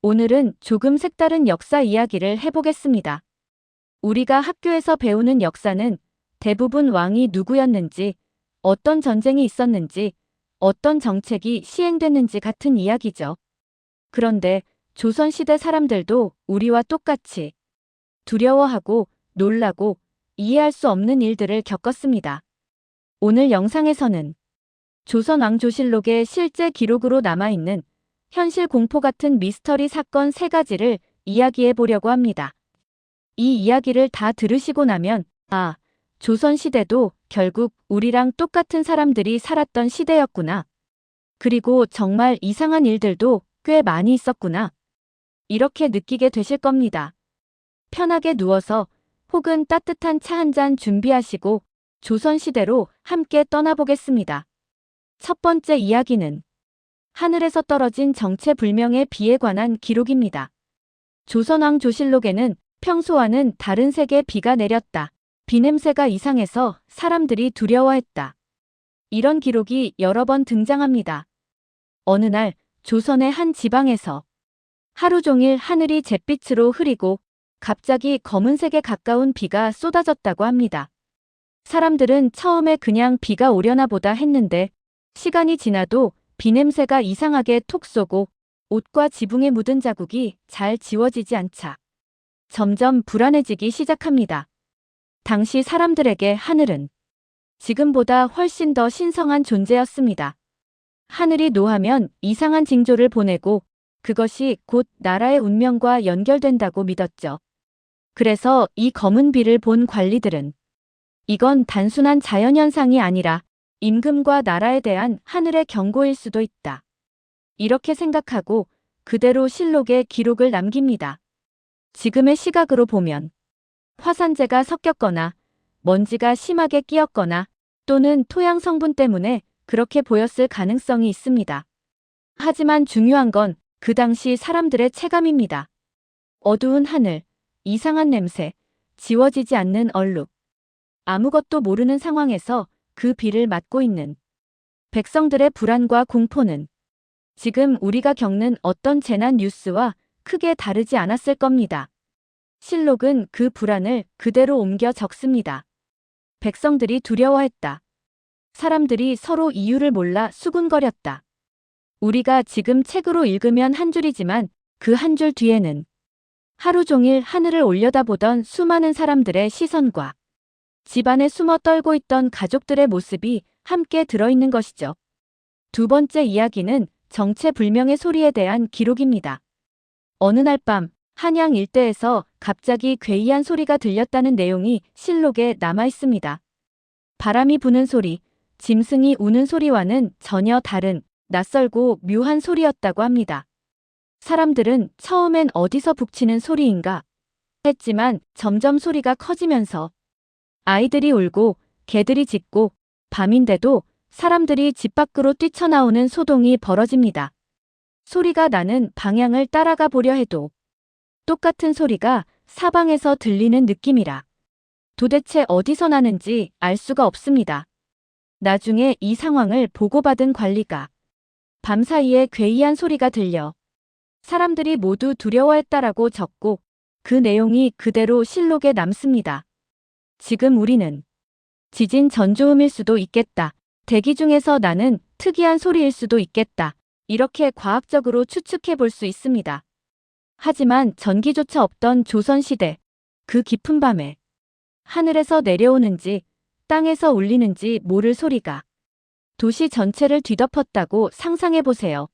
오늘은 조금 색다른 역사 이야기를 해보겠습니다. 우리가 학교에서 배우는 역사는 대부분 왕이 누구였는지, 어떤 전쟁이 있었는지, 어떤 정책이 시행됐는지 같은 이야기죠. 그런데 조선시대 사람들도 우리와 똑같이 두려워하고 놀라고 이해할 수 없는 일들을 겪었습니다. 오늘 영상에서는 조선 왕조실록의 실제 기록으로 남아있는 현실 공포 같은 미스터리 사건 세 가지를 이야기해 보려고 합니다. 이 이야기를 다 들으시고 나면, 아, 조선시대도 결국 우리랑 똑같은 사람들이 살았던 시대였구나. 그리고 정말 이상한 일들도 꽤 많이 있었구나. 이렇게 느끼게 되실 겁니다. 편하게 누워서 혹은 따뜻한 차 한 잔 준비하시고 조선시대로 함께 떠나보겠습니다. 첫 번째 이야기는 하늘에서 떨어진 정체불명의 비에 관한 기록입니다. 조선왕 조실록에는 평소와는 다른 색의 비가 내렸다. 비 냄새가 이상해서 사람들이 두려워했다. 이런 기록이 여러 번 등장합니다. 어느 날 조선의 한 지방에서 하루 종일 하늘이 잿빛으로 흐리고 갑자기 검은색에 가까운 비가 쏟아졌다고 합니다. 사람들은 처음에 그냥 비가 오려나 보다 했는데 시간이 지나도 비 냄새가 이상하게 톡 쏘고 옷과 지붕에 묻은 자국이 잘 지워지지 않자 점점 불안해지기 시작합니다. 당시 사람들에게 하늘은 지금보다 훨씬 더 신성한 존재였습니다. 하늘이 노하면 이상한 징조를 보내고 그것이 곧 나라의 운명과 연결된다고 믿었죠. 그래서 이 검은 비를 본 관리들은 이건 단순한 자연현상이 아니라 임금과 나라에 대한 하늘의 경고일 수도 있다. 이렇게 생각하고 그대로 실록에 기록을 남깁니다. 지금의 시각으로 보면 화산재가 섞였거나 먼지가 심하게 끼었거나 또는 토양 성분 때문에 그렇게 보였을 가능성이 있습니다. 하지만 중요한 건 그 당시 사람들의 체감입니다. 어두운 하늘, 이상한 냄새, 지워지지 않는 얼룩. 아무것도 모르는 상황에서 그 비를 맞고 있는 백성들의 불안과 공포는 지금 우리가 겪는 어떤 재난 뉴스와 크게 다르지 않았을 겁니다. 실록은 그 불안을 그대로 옮겨 적습니다. 백성들이 두려워했다. 사람들이 서로 이유를 몰라 수군거렸다. 우리가 지금 책으로 읽으면 한 줄이지만 그 한 줄 뒤에는 하루 종일 하늘을 올려다보던 수많은 사람들의 시선과 집안에 숨어 떨고 있던 가족들의 모습이 함께 들어있는 것이죠. 두 번째 이야기는 정체불명의 소리에 대한 기록입니다. 어느 날 밤 한양 일대에서 갑자기 괴이한 소리가 들렸다는 내용이 실록에 남아 있습니다. 바람이 부는 소리, 짐승이 우는 소리와는 전혀 다른 낯설고 묘한 소리였다고 합니다. 사람들은 처음엔 어디서 북치는 소리인가 했지만 점점 소리가 커지면서 아이들이 울고 개들이 짖고 밤인데도 사람들이 집 밖으로 뛰쳐나오는 소동이 벌어집니다. 소리가 나는 방향을 따라가 보려 해도 똑같은 소리가 사방에서 들리는 느낌이라 도대체 어디서 나는지 알 수가 없습니다. 나중에 이 상황을 보고받은 관리가 밤사이에 괴이한 소리가 들려 사람들이 모두 두려워했다라고 적고 그 내용이 그대로 실록에 남습니다. 지금 우리는 지진 전조음일 수도 있겠다. 대기 중에서 나는 특이한 소리일 수도 있겠다. 이렇게 과학적으로 추측해 볼 수 있습니다. 하지만 전기조차 없던 조선시대, 그 깊은 밤에 하늘에서 내려오는지 땅에서 울리는지 모를 소리가 도시 전체를 뒤덮었다고 상상해 보세요.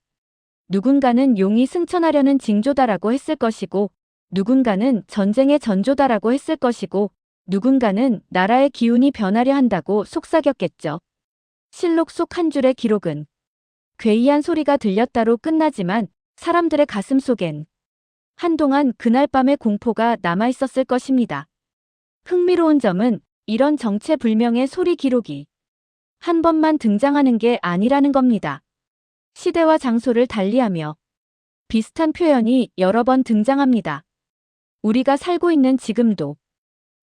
누군가는 용이 승천하려는 징조다라고 했을 것이고, 누군가는 전쟁의 전조다라고 했을 것이고, 누군가는 나라의 기운이 변하려 한다고 속삭였겠죠. 실록 속 한 줄의 기록은 괴이한 소리가 들렸다로 끝나지만 사람들의 가슴 속엔 한동안 그날 밤의 공포가 남아 있었을 것입니다. 흥미로운 점은 이런 정체불명의 소리 기록이 한 번만 등장하는 게 아니라는 겁니다. 시대와 장소를 달리하며 비슷한 표현이 여러 번 등장합니다. 우리가 살고 있는 지금도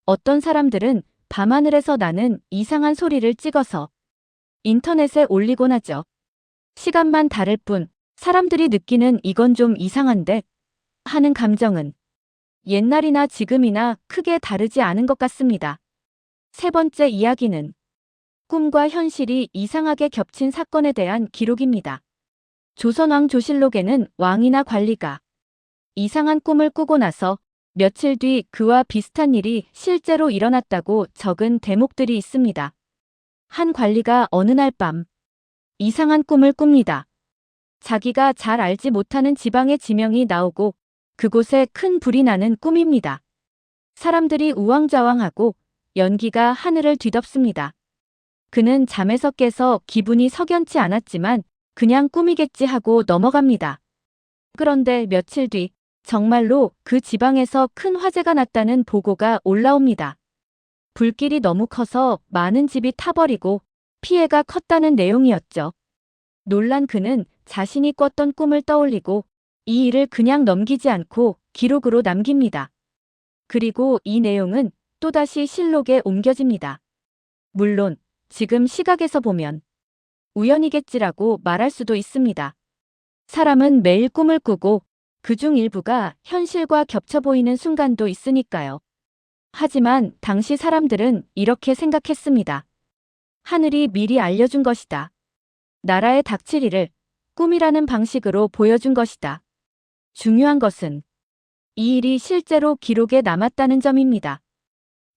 어떤 사람들은 밤하늘에서 나는 이상한 소리를 찍어서 인터넷에 올리곤 하죠. 시간만 다를 뿐 사람들이 느끼는 이건 좀 이상한데 하는 감정은 옛날이나 지금이나 크게 다르지 않은 것 같습니다. 세 번째 이야기는 꿈과 현실이 이상하게 겹친 사건에 대한 기록입니다. 조선왕 조실록에는 왕이나 관리가 이상한 꿈을 꾸고 나서 며칠 뒤 그와 비슷한 일이 실제로 일어났다고 적은 대목들이 있습니다. 한 관리가 어느 날 밤 이상한 꿈을 꿉니다. 자기가 잘 알지 못하는 지방의 지명이 나오고 그곳에 큰 불이 나는 꿈입니다. 사람들이 우왕좌왕하고 연기가 하늘을 뒤덮습니다. 그는 잠에서 깨서 기분이 석연치 않았지만 그냥 꿈이겠지 하고 넘어갑니다. 그런데 며칠 뒤 정말로 그 지방에서 큰 화재가 났다는 보고가 올라옵니다. 불길이 너무 커서 많은 집이 타버리고 피해가 컸다는 내용이었죠. 놀란 그는 자신이 꿨던 꿈을 떠올리고 이 일을 그냥 넘기지 않고 기록으로 남깁니다. 그리고 이 내용은 또다시 실록에 옮겨집니다. 물론 지금 시각에서 보면 우연이겠지라고 말할 수도 있습니다. 사람은 매일 꿈을 꾸고 그 중 일부가 현실과 겹쳐 보이는 순간도 있으니까요. 하지만 당시 사람들은 이렇게 생각했습니다. 하늘이 미리 알려준 것이다. 나라의 닥칠 일을 꿈이라는 방식으로 보여준 것이다. 중요한 것은 이 일이 실제로 기록에 남았다는 점입니다.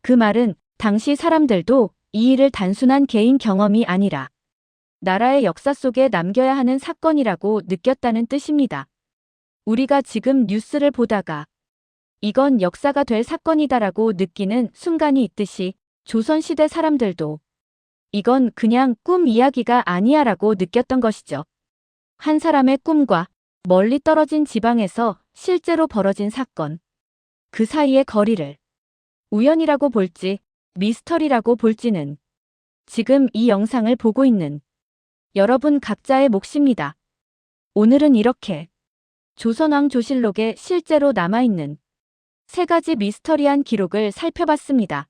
그 말은 당시 사람들도 이 일을 단순한 개인 경험이 아니라 나라의 역사 속에 남겨야 하는 사건이라고 느꼈다는 뜻입니다. 우리가 지금 뉴스를 보다가 이건 역사가 될 사건이다라고 느끼는 순간이 있듯이 조선시대 사람들도 이건 그냥 꿈 이야기가 아니야라고 느꼈던 것이죠. 한 사람의 꿈과 멀리 떨어진 지방에서 실제로 벌어진 사건. 그 사이의 거리를 우연이라고 볼지 미스터리라고 볼지는 지금 이 영상을 보고 있는 여러분 각자의 몫입니다. 오늘은 이렇게 조선왕 조실록에 실제로 남아있는 세 가지 미스터리한 기록을 살펴봤습니다.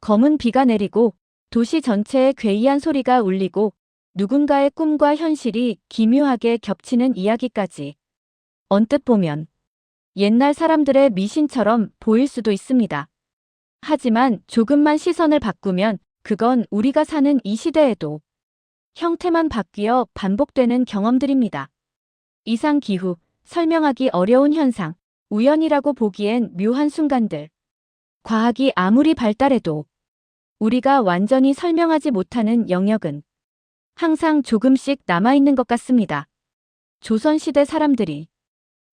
검은 비가 내리고 도시 전체에 괴이한 소리가 울리고 누군가의 꿈과 현실이 기묘하게 겹치는 이야기까지. 언뜻 보면 옛날 사람들의 미신처럼 보일 수도 있습니다. 하지만 조금만 시선을 바꾸면 그건 우리가 사는 이 시대에도 형태만 바뀌어 반복되는 경험들입니다. 이상 기후, 설명하기 어려운 현상, 우연이라고 보기엔 묘한 순간들. 과학이 아무리 발달해도 우리가 완전히 설명하지 못하는 영역은 항상 조금씩 남아있는 것 같습니다. 조선시대 사람들이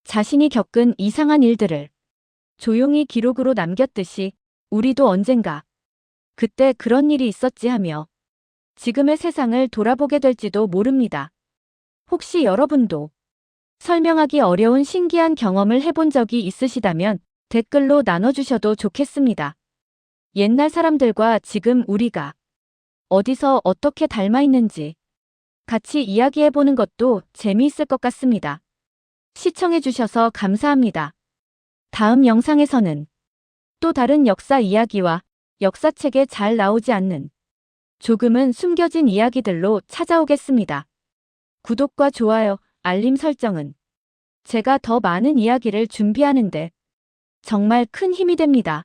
자신이 겪은 이상한 일들을 조용히 기록으로 남겼듯이 우리도 언젠가 그때 그런 일이 있었지 하며 지금의 세상을 돌아보게 될지도 모릅니다. 혹시 여러분도 설명하기 어려운 신기한 경험을 해본 적이 있으시다면 댓글로 나눠주셔도 좋겠습니다. 옛날 사람들과 지금 우리가 어디서 어떻게 닮아 있는지 같이 이야기해보는 것도 재미있을 것 같습니다. 시청해주셔서 감사합니다. 다음 영상에서는 또 다른 역사 이야기와 역사책에 잘 나오지 않는 조금은 숨겨진 이야기들로 찾아오겠습니다. 구독과 좋아요, 알림 설정은 제가 더 많은 이야기를 준비하는데 정말 큰 힘이 됩니다.